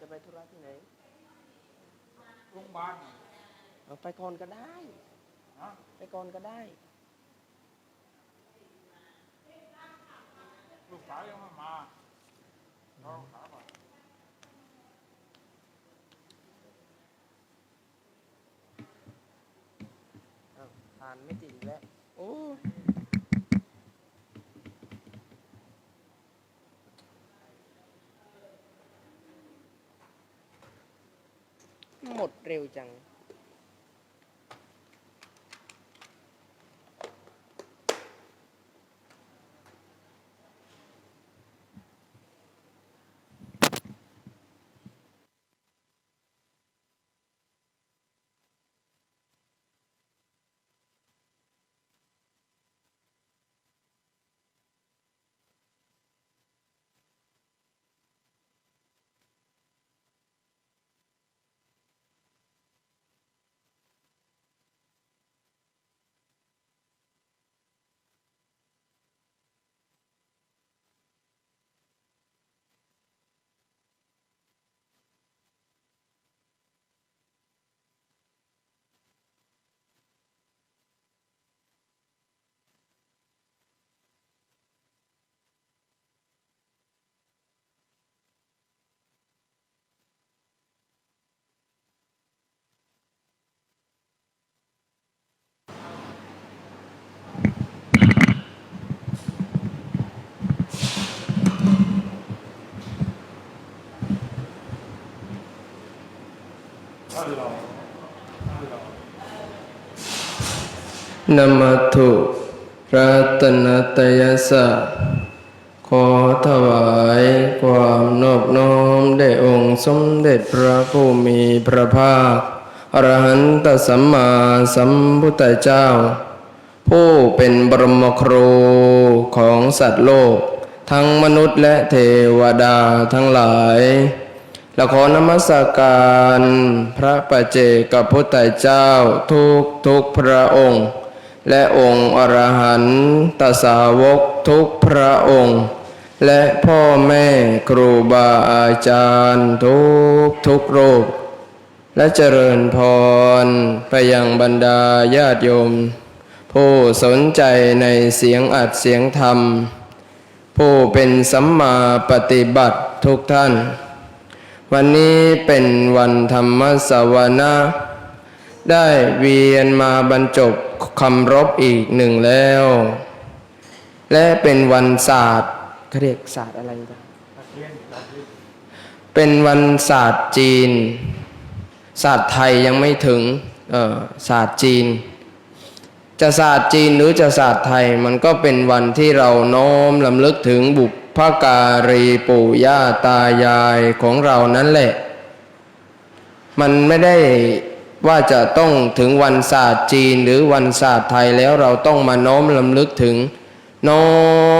จะไปธุระที่ไหน โรงพยาบาลน่ะเอาไปก่อนก็ได้ ฮะไปก่อนก็ได้ ลูกสาวยังไม่มาเราถามว่าอ้าวทานไม่ติดอีกแล้ว โอ้ห มดเนมัตถุรัตนตยสะขอถวายความนอบน้อมแด่องค์สมเด็จพระผู้มีพระภาค อรหันตสัมมาสัมพุทธเจ้า ผู้เป็นบรมครูของสัตว์โลก ทั้งมนุษย์และเทวดาทั้งหลาย และขอนมัสการพระปัจเจกพุทธเจ้าทุกทุกพระองค์ และองค์อรหันตสาวกทุกพระองค์ และพ่อแม่ครูบาอาจารย์ทุกทุกรูป และเจริญพรไปยังบรรดาญาติโยม ผู้สนใจในเสียงอัดเสียงธรรม ผู้เป็นสัมมาปฏิบัติทุกท่าน วันนี้เป็นวันธรรมสวนาได้เวียนมาบรรจบคำรบอีกหนึ่งแล้ว และเป็นวันศาสตร์เขาเรียกศาสตร์อะไรกันตะเคียนตะเคียนเป็นวันศาสตร์จีน ศาสตร์ไทยยังไม่ถึงเออศาสตร์จีน จะศาสตร์จีนหรือจะศาสตร์ไทยมันก็เป็นวันที่เราน้อมลำลึกถึงบุพ ระการีปู่ย่าตายายของเรานั่นแหละ มันไม่ได้ว่าจะต้องถึงวันศาสตร์จีนหรือวันศาสตร์ไทยแล้วเราต้องมาน้อมลำลึกถึง น้อ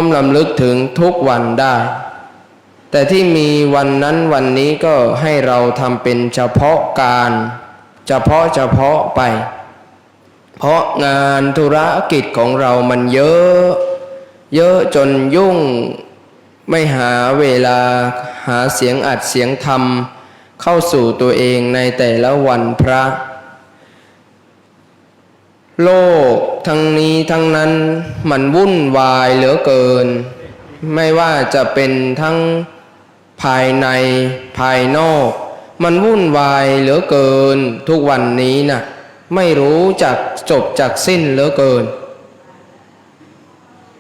มลำลึกถึงทุกวันได้ แต่ที่มีวันนั้นวันนี้ก็ให้เราทำเป็นเฉพาะการ เฉพาะเฉพาะไป เพราะงานธุรกิจของเรามันเยอะ เยอะจนยุ่ง ไม่หาเวลาหาเสียงอัดเสียงธรรม เข้าสู่ตัวเองในแต่ละวันพระ โลกทั้งนี้ทั้งนั้นมันวุ่นวายเหลือเกิน ไม่ว่าจะเป็นทั้งภายในภายนอก มันวุ่นวายเหลือเกิน ทุกวันนี้นะ่ะไม่รู้จักจบจากสิ้นเหลือเกิน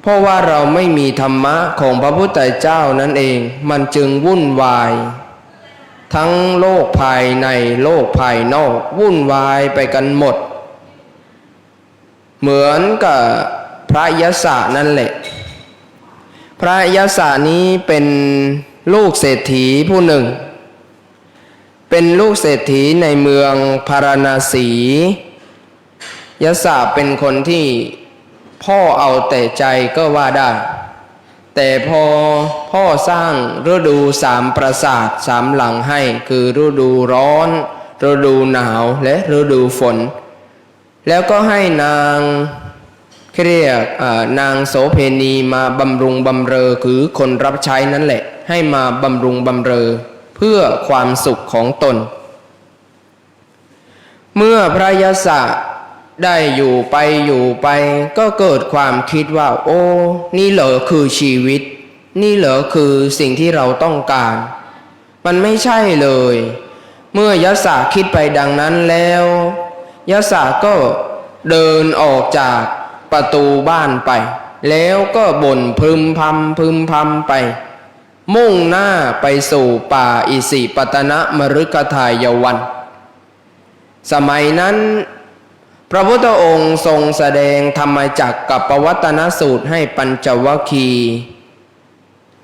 เพราะว่าเราไม่มีธรรมะของพระพุทธเจ้านั่นเอง มันจึงวุ่นวาย ทั้งโลกภายในโลกภายนอก วุ่นวายไปกันหมด เหมือนกับพระยศนั่นแหละ พระยศนี้เป็นลูกเศรษฐีผู้หนึ่ง เป็นลูกเศรษฐีในเมืองพาราณสียศเป็นคนที่ พ่อเอาแต่ใจก็ว่าได้ แต่พอพ่อสร้างฤดูสามประสาทสามหลังให้ คือฤดูร้อน ฤดูหนาวและฤดูฝน แล้วก็ให้นางเรียกนางโสเพณีมาบำรุงบำเรอคือคนรับใช้นั่นแหละ ให้มาบำรุงบำเรอ เพื่อความสุขของตน เมื่อพระยศะ ได้อยู่ไปอยู่ไป ก็เกิดความคิดว่า โอ้ นี่เหรอคือชีวิต นี่เหรอคือสิ่งที่เราต้องการ มันไม่ใช่เลย เมื่อยศะคิดไปดังนั้นแล้วยศะก็เดินออกจากประตูบ้านไป แล้วก็บ่นพึมพำพึมพำไป มุ่งหน้าไปสู่ป่าอิสิปตนะมฤคทายวัน สมัยนั้น พระพุทธองค์ทรงแสดงธรรมจักกับปวัตนสูตรให้ปัญจวัคคี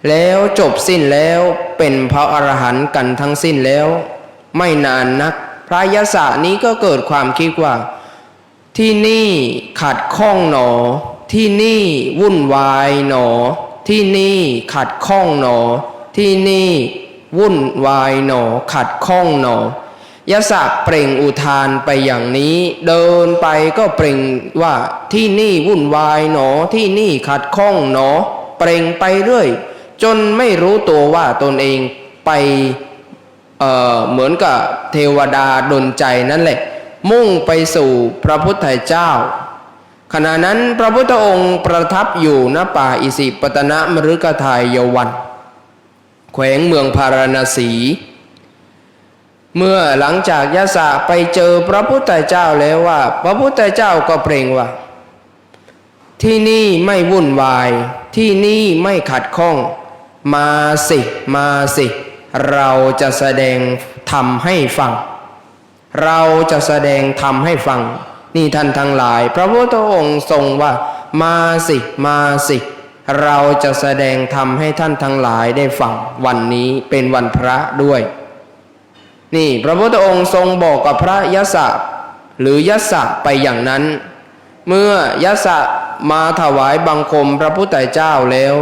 แล้วจบสิ้นแล้วเป็นพระอรหันต์กันทั้งสิ้นแล้ว ไม่นานนัก พระยศะนี้ก็เกิดความคิดว่า ที่นี่ขัดข้องหนอ ที่นี่วุ่นวายหนอ ที่นี่ขัดข้องหนอ ที่นี่วุ่นวายหนอ ขัดข้องหนอ ยศะเปล่งอุทานไปอย่างนี้ เดินไปก็เปล่งว่าที่นี่วุ่นวายหนอที่นี่ขัดข้องหนอ เปล่งไปเรื่อย จนไม่รู้ตัวว่าตนเองไปเเหมือนกับเทวดาดลใจนั่นแหละ มุ่งไปสู่พระพุทธเจ้า ขณะนั้นพระพุทธองค์ประทับอยู่ณป่าอิสิปตนะมฤคทายวันแขวงเมืองพาราณสี เมื่อหลังจากยะสะไปเจอพระพุทธเจ้าแล้วว่า พระพุทธเจ้าก็เปล่งว่า ที่นี่ไม่วุ่นวาย ที่นี่ไม่ขัดข้อง มาสิมาสิ เราจะแสดงทำให้ฟัง เราจะแสดงทำให้ฟัง นี่ท่านทั้งหลาย พระพุทธองค์ทรงว่า มาสิมาสิ เราจะแสดงทำให้ท่านทั้งหลายได้ฟัง วันนี้เป็นวันพระด้วย นี่พระพุทธองค์ทรงบอกกับพระยศะหรือยศะไปอย่างนั้น เมื่อยศะมาถวายบังคมพระพุทธเจ้าแล้ว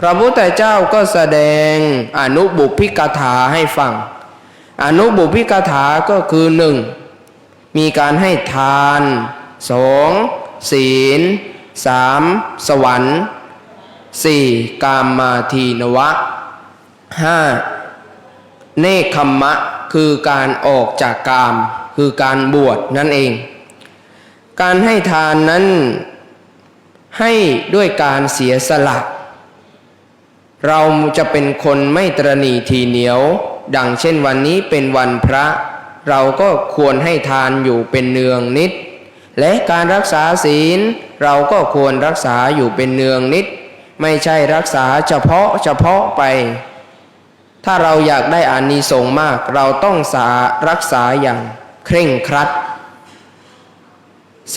พระพุทธเจ้าก็แสดงอนุบุพิกถาให้ฟัง อนุบุพิกถาก็คือหนึ่งมีการให้ทานสองศีลสามสวรรค์สี่กามมาทีนวะห้า เนคขมมะคือการออกจากกาม คือการบวชนั่นเอง การให้ทานนั้นให้ด้วยการเสียสละ เราจะเป็นคนไม่ตรณีทีเหนียว ดังเช่นวันนี้เป็นวันพระ เราก็ควรให้ทานอยู่เป็นเนืองนิด และการรักษาศีลเราก็ควรรักษาอยู่เป็นเนืองนิด ไม่ใช่รักษาเฉพาะเฉพาะไป ถ้าเราอยากได้อานิสงส์มาก เราต้องสารักษาอย่างเคร่งครัด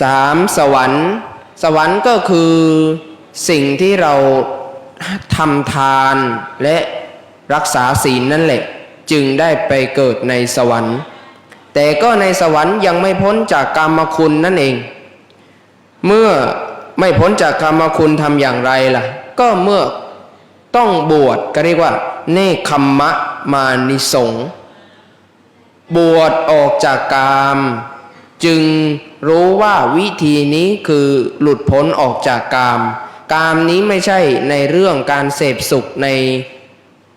สามสวรรค์ สวรรค์ก็คือสิ่งที่เราทำทานและรักษาศีลนั่นแหละ จึงได้ไปเกิดในสวรรค์ แต่ก็ในสวรรค์ยังไม่พ้นจากกรรมคุณนั่นเอง เมื่อไม่พ้นจากกรรมคุณทำอย่างไรล่ะ ก็เมื่อต้องบวชก็เรียกว่า เนคขมมะมานิสงบวชออกจากกามจึงรู้ว่าวิธีนี้คือหลุดพ้นออกจากกาม กามนี้ไม่ใช่ในเรื่องการเสพสุขใน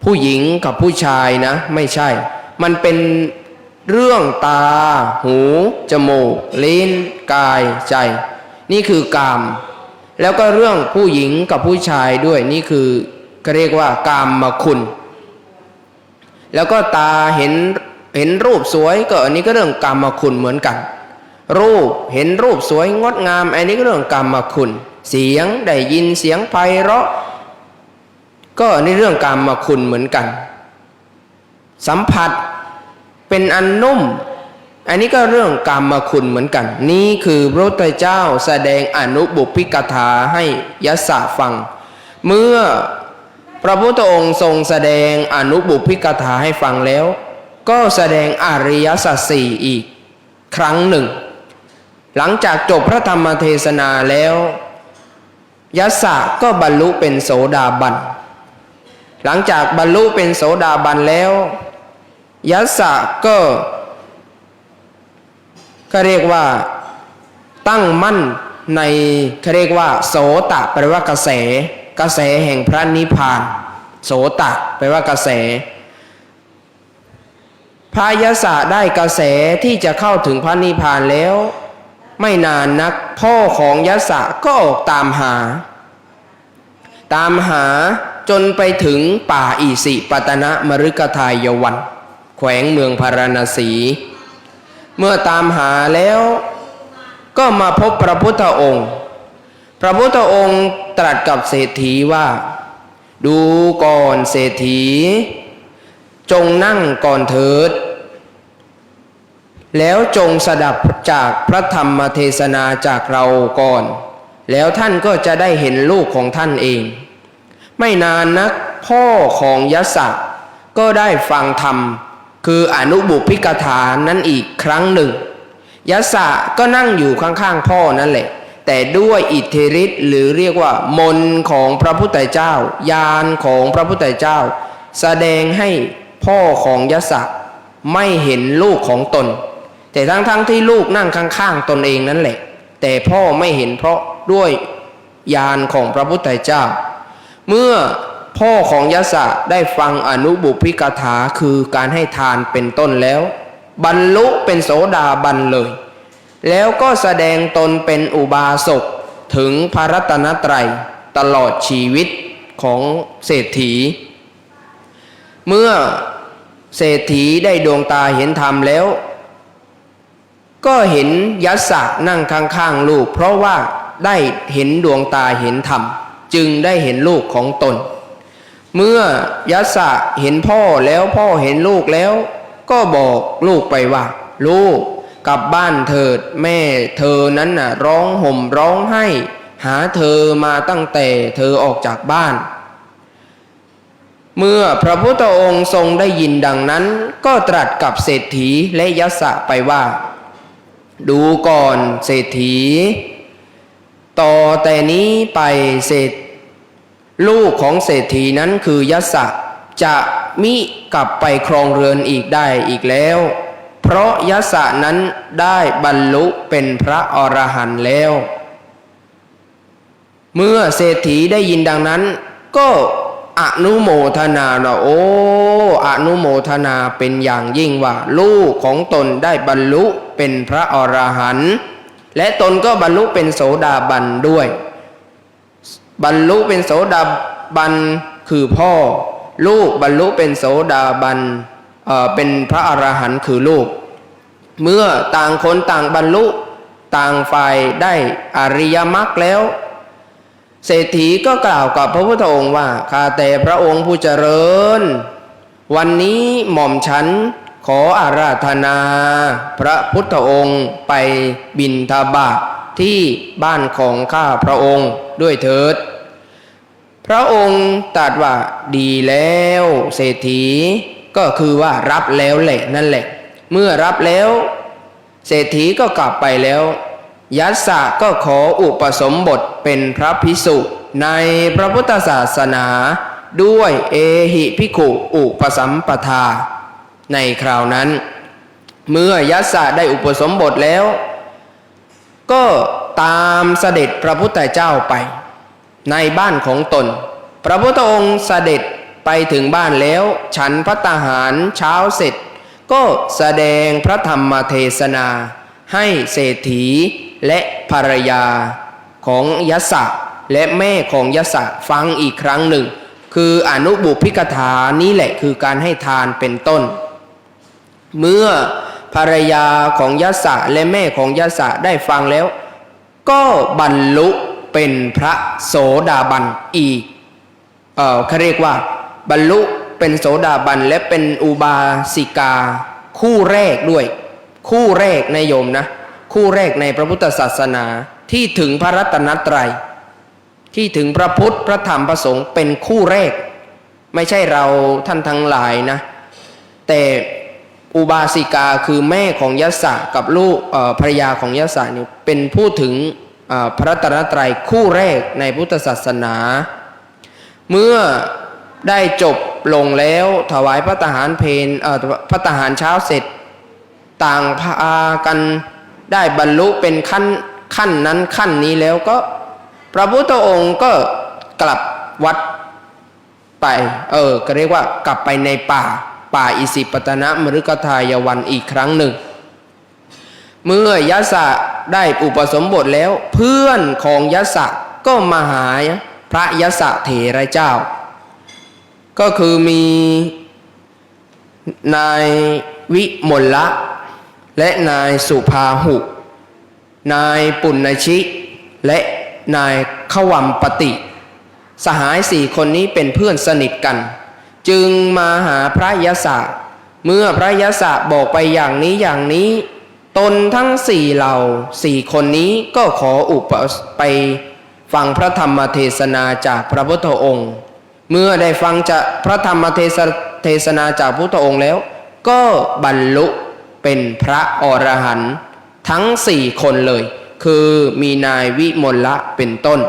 ผู้หญิงกับผู้ชายนะ ไม่ใช่ มันเป็นเรื่องตา หู จมูกลิ้น กายใจ นี่คือกาม แล้วก็เรื่องผู้หญิงกับผู้ชายด้วยนี่คือเรียกว่ากามมาคุณ แล้วก็ตาเห็นเห็นรูปสวยก็อันนี้ก็เรื่องกามมคุณเหมือนกัน รูปเห็นรูปสวยงดงาม อันนี้ก็เรื่องกามมคุณ เสียงได้ยินเสียงไพเราะ ก็อันนี่เรื่องกามมคุณเหมือนกัน สัมผัสเป็นอันนุ่ม อันนี้ก็เรื่องกรรมคุณเหมือนกัน นี่คือพระพุทธเจ้าแสดงอนุบุพิกถาให้ยศสะฟัง เมื่อ พระพุทธองค์ทรงแสดงอนุบุพิกถาให้ฟังแล้ว ก็แสดงอริยสัจสี่อีก ครั้งหนึ่ง หลังจากจบพระธรรมเทศนาแล้วยศะก็บรรลุเป็นโสดาบัน หลังจากบรรลุเป็นโสดาบันแล้วยัสสะก็ก็เรียกว่าตั้งมั่นในเขาเรียกว่า โสตะแปลว่ากระแส กระแสแห่งพระนิพพาน โสตะแปลว่ากระแสพระยศได้กระแสที่จะเข้าถึงพระนิพพานแล้ว ไม่นานนักพ่อของยศก็ออกตามหา ตามหาจนไปถึงป่าอิสิปตนะมฤคทายวัน แขวงเมืองพาราณสี เมื่อตามหาแล้วก็มาพบพระพุทธองค์ พระพุทธองค์ตรัสกับเศรษฐีว่า ดูก่อนเศรษฐี จงนั่งก่อนเถิด แล้วจงสดับจากพระธรรมเทศนาจากเราก่อน แล้วท่านก็จะได้เห็นลูกของท่านเอง ไม่นานนักพ่อของยศก็ได้ฟังธรรม คืออนุบุพิกถานั้นอีกครั้งหนึ่งยศก็นั่งอยู่ข้างๆพ่อนั่นแหละ แต่ด้วยอิทธิฤทธิ์หรือเรียกว่ามนของพระพุทธเจ้าญาณของพระพุทธเจ้า แสดงให้พ่อของยศไม่เห็นลูกของตน แต่ทั้งๆทที่ลูกนั่งข้างๆตนเองนั่นแหละ แต่พ่อไม่เห็นเพราะด้วยญาณของพระพุทธเจ้า เมื่อพ่อของยศได้ฟังอนุบุพิกถาคือการให้ทานเป็นต้นแล้ว บรรลุเป็นโสดาบันเลย แล้วก็แสดงตนเป็นอุบาสกถึงพระรัตนตรัยตลอดชีวิตของเศรษฐี เมื่อเศรษฐีได้ดวงตาเห็นธรรมแล้ว ก็เห็นยัสสะนั่งข้างๆลูก เพราะว่าได้เห็นดวงตาเห็นธรรม จึงได้เห็นลูกของตน เมื่อยัสสะเห็นพ่อแล้วพ่อเห็นลูกแล้ว ก็บอกลูกไปว่า ลูก กลับบ้านเถิดแม่เธอนั้นน่ะร้องห่มร้องไห้ หาเธอมาตั้งแต่เธอออกจากบ้าน เมื่อพระพุทธองค์ทรงได้ยินดังนั้น ก็ตรัสกับเศรษฐีและยัสะไปว่า ดูก่อนเศรษฐี ต่อแต่นี้ไปเศรษลูกของเศรษฐีนั้นคือยัสสะจะมิกลับไปครองเรือนอีกได้อีกแล้ว เพราะยัสะนั้นได้บรรลุเป็นพระอรหันต์แล้ว เมื่อเศรษฐีได้ยินดังนั้น ก็อนุโมทนาว่าโอ้อนุโมทนาเป็นอย่างยิ่งว่า ลูกของตนได้บรรลุเป็นพระอรหันต์และตนก็บรรลุเป็นโสดาบันด้วย บรรลุเป็นโสดาบันคือพ่อ ลูกบรรลุเป็นโสดาบัน เป็นพระอรหันต์คือลูก เมื่อต่างคนต่างบรรลุต่างฝ่ายได้อริยมรรคแล้ว เศรษฐีก็กล่าวกับพระพุทธองค์ว่าข้าแต่พระองค์ผู้เจริญ วันนี้หม่อมฉันขออาราธนา พระพุทธองค์ไปบินทบาทที่บ้านของข้าพระองค์ด้วยเถิด พระองค์ตรัสว่าดีแล้วเศรษฐี ก็คือว่ารับแล้วแหละนั่นแหละ เมื่อรับแล้ว เศรษฐีก็กลับไปแล้วยัสสะก็ขออุปสมบทเป็นพระพิสุในพระพุทธศาสนา ด้วยเอหิพิขุอุปสัมปทา ในคราวนั้น เมื่อยัสสะได้อุปสมบทแล้ว ก็ตามเสด็จพระพุทธเจ้าไป ในบ้านของตน พระพุทธองค์เสด็จ ไปถึงบ้านแล้ว ฉันพระตาหารเช้าเสร็จ ก็แสดงพระธรรมเทศนา ให้เศรษฐีและภรรยาของยศะและแม่ของยศะฟังอีกครั้งหนึ่ง คืออนุบุพิกถานี้แหละคือการให้ทานเป็นต้น เมื่อภรรยาของยศะและแม่ของยศะได้ฟังแล้ว ก็บรรลุเป็นพระโสดาบันอีก เออเขาเรียกว่า บรรลุเป็นโสดาบันและเป็นอุบาสิกา คู่แรกด้วย คู่แรกในโยมนะ คู่แรกในพระพุทธศาสนาที่ถึงพระรัตนตรัย ที่ถึงพระพุทธพระธรรมพระสงฆ์เป็นคู่แรก ไม่ใช่เราท่านทั้งหลายนะ แต่อุบาสิกาคือแม่ของยศะกับลูกภรรยาของยศะนี่เป็นผู้ถึงพระรัตนตรัยคู่แรกในพุทธศาสนา เมื่อ ได้จบลงแล้วถวายพระทหารเพนเพระทหารเช้าเสร็จ ต่างพากันได้บรรลุเป็นขั้นขั้นนั้นขั้นนี้แล้วก็ พระพุทธองค์ก็กลับวัดไป เออ ก็เรียกว่ากลับไปในป่า ป่าอิสิปตนะมฤคทายวันอีกครั้งหนึ่ง เมื่อยะสะได้อุปสมบทแล้วเพื่อนของยะสะก็มาหาพระยะสะเถระเจ้า ก็คือมีนายวิมลละและนายสุภาหุ นายปุณณชิ และนายขวัมปติ สหายสี่คนนี้เป็นเพื่อนสนิทกัน จึงมาหาพระยศะเมื่อพระยศะบอกไปอย่างนี้อย่างนี้ ตนทั้งสี่เหล่าสี่คนนี้ก็ขออุปไปฟังพระธรรมเทศนาจากพระพุทธองค์ เมื่อได้ฟังจากพระธรรมเทศเทศนาจากพระพุทธองค์แล้ว ก็บรรลุเป็นพระอรหันต์ทั้งสี่คนเลย คือมีนายวิมลละเป็นต้น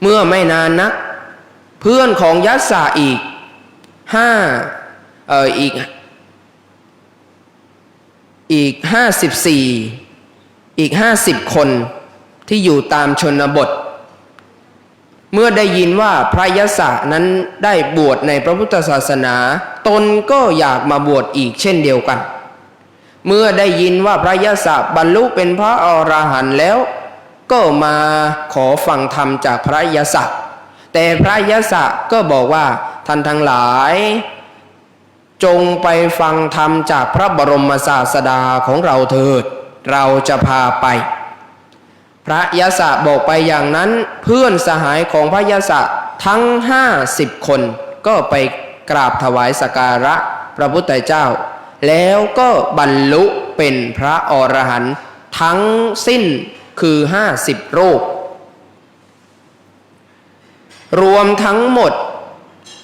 เมื่อไม่นานนัก เพื่อนของยัสสาอีกห้าเอออีกอีกห้าสิบสี่อีกห้าสิบคนที่อยู่ตามชนบท เมื่อได้ยินว่าพระยศะนั้นได้บวชในพระพุทธศาสนา ตนก็อยากมาบวชอีกเช่นเดียวกัน เมื่อได้ยินว่าพระยศะบรรลุเป็นพระอรหันต์แล้ว ก็มาขอฟังธรรมจากพระยศะแต่พระยศะก็บอกว่าท่านทั้งหลาย จงไปฟังธรรมจากพระบรมศาสดาของเราเถิด เราจะพาไป พระยศะบอกไปอย่างนั้นเพื่อนสหายของพระยศะทั้งห้าสิบคนก็ไปกราบถวายสการะพระพุทธเจ้า แล้วก็บรรลุเป็นพระอรหันต์ทั้งสิ้นคือห้าสิบรูปรวมทั้งหมด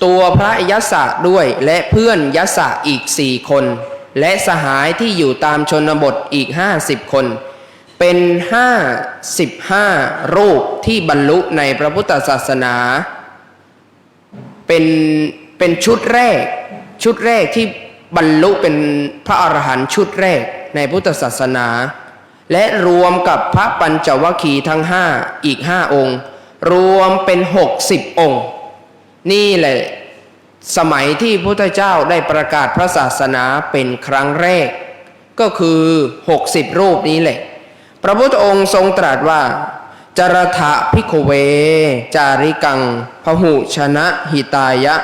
ตัวพระยศะด้วยและเพื่อนยศะอีกสี่คน และสหายที่อยู่ตามชนบทอีกห้าสิบคน เป็นห้าสิบห้ารูปที่บรรลุในพระพุทธศาสนา เป็นเป็นชุดแรก ชุดแรกที่บรรลุเป็นพระอรหันต์ชุดแรกในพุทธศาสนา และรวมกับพระปัญจวัคคีย์ทั้งห้าอีกห้าองค์ รวมเป็นหกสิบองค์ นี่แหละสมัยที่พระพุทธเจ้าได้ประกาศพระศาสนาเป็นครั้งแรก ก็คือ 60 รูปนี้แหละ พระพุทธองค์ทรงตรัสว่า จรถะพิกเว จาริกัง พหุชนะหิตายะ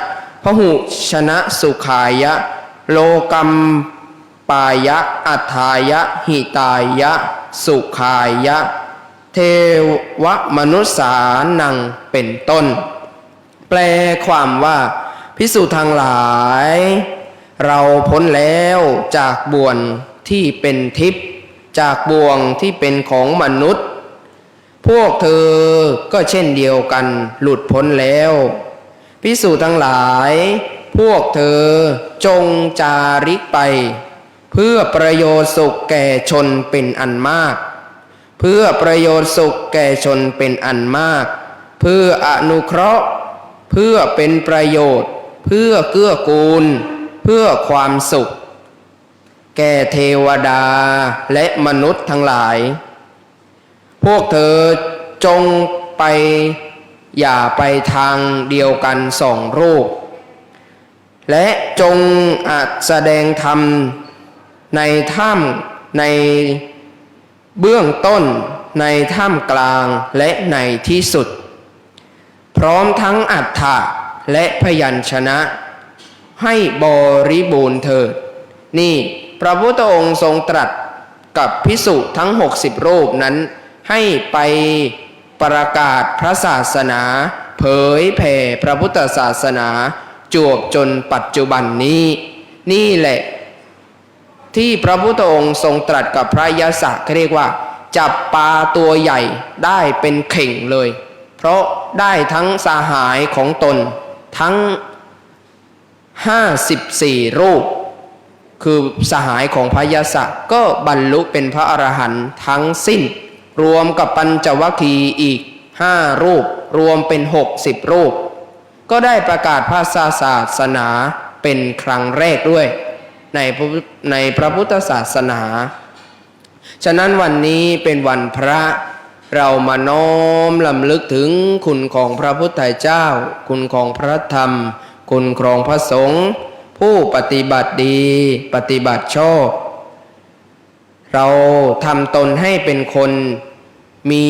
พหุชนะสุขายะ โลกัมปายะ อัฏฐายะ หิตายะ สุขายะ เทวมนุษสานังเป็นต้น แปลความว่าพิสูจน์ทางหลาย เราพ้นแล้วจากบ่วงที่เป็นทิพย์ จากบ่วงที่เป็นของมนุษย์ พวกเธอก็เช่นเดียวกันหลุดพ้นแล้วพิสูจน์ทั้งหลาย พวกเธอจงจาริกไป เพื่อประโยชน์สุขแก่ชนเป็นอันมาก เพื่อประโยชน์สุขแก่ชนเป็นอันมาก เพื่ออนุเคราะห์ เพื่อเป็นประโยชน์ เพื่อเกื้อกูล เพื่อความสุข แก่เทวดาและมนุษย์ทั้งหลาย พวกเธอจงไปอย่าไปทางเดียวกันสองรูป และจงอาจแสดงธรรมในถ้ำในเบื้องต้นในถ้ำกลางและในที่สุด พร้อมทั้งอัฏฐะและพยัญชนะ ให้บริบูรณ์เถิด นี่ พระพุทธองค์ทรงตรัสกับพิสุทั้ง 60 รูปนั้นให้ไปประกาศพระศาสนา เผยแผ่พระพุทธศาสนาจวบจนปัจจุบันนี้ นี่แหละ ที่พระพุทธองค์ทรงตรัสกับพระยศะเรียกว่า จับปลาตัวใหญ่ได้เป็นเข่งเลย เพราะได้ทั้งสาหายของตนทั้ง 54 รูป คือสหายของพระยศะก็บรรลุเป็นพระอรหันต์ทั้งสิ้น รวมกับปัญจวัคคีย์อีก5รูป รวมเป็น60รูป ก็ได้ประกาศพระศาสนาเป็นครั้งแรกด้วย ในในพระพุทธศาสนา ฉะนั้นวันนี้เป็นวันพระเรามาน้อมลำลึกถึงคุณของพระพุทธเจ้า คุณของพระธรรม คุณของพระสงฆ์ ผู้ปฏิบัติดี ปฏิบัติชอบ เราทำตนให้เป็นคนมี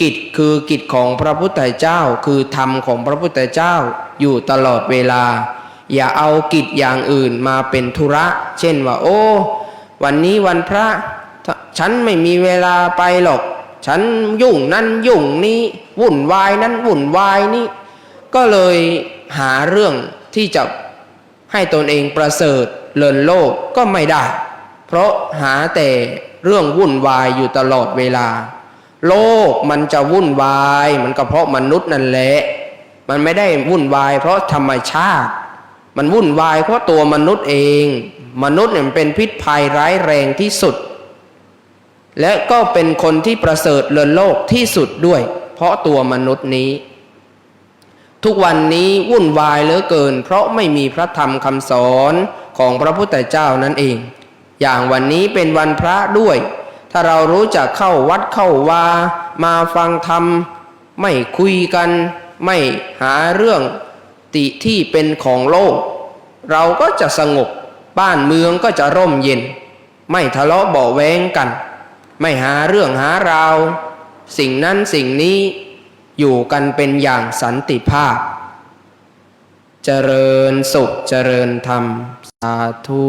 กิจคือกิจของพระพุทธเจ้า คือธรรมของพระพุทธเจ้าอยู่ตลอดเวลา อย่าเอากิจอย่างอื่นมาเป็นธุระ เช่นว่า โอ้ วันนี้วันพระ ฉันไม่มีเวลาไปหรอก ฉันยุ่งนั่นยุ่งนี้วุ่นวายนั้นวุ่นวายนี้ก็เลยหาเรื่องที่จะ ให้ตนเองประเสริฐเลินโลกก็ไม่ได้ เพราะหาแต่เรื่องวุ่นวายอยู่ตลอดเวลา โลกมันจะวุ่นวาย มันก็เพราะมนุษย์นั่นแหละ มันไม่ได้วุ่นวายเพราะธรรมชาติ มันวุ่นวายเพราะตัวมนุษย์เอง มนุษย์เนี่ยมันเป็นพิษภัยร้ายแรงที่สุด และก็เป็นคนที่ประเสริฐเลินโลกที่สุดด้วย เพราะตัวมนุษย์นี้ ทุกวันนี้วุ่นวายเหลือเกิน เพราะไม่มีพระธรรมคำสอนของพระพุทธเจ้านั่นเอง อย่างวันนี้เป็นวันพระด้วย ถ้าเรารู้จักเข้าวัดเข้าวา มาฟังธรรม ไม่คุยกัน ไม่หาเรื่องติที่เป็นของโลก เราก็จะสงบบ้านเมืองก็จะร่มเย็น ไม่ทะเลาะเบาแวงกัน ไม่หาเรื่องหาราว สิ่งนั้นสิ่งนี้ อยู่กันเป็นอย่างสันติภาพ เจริญสุขเจริญธรรม สาธุ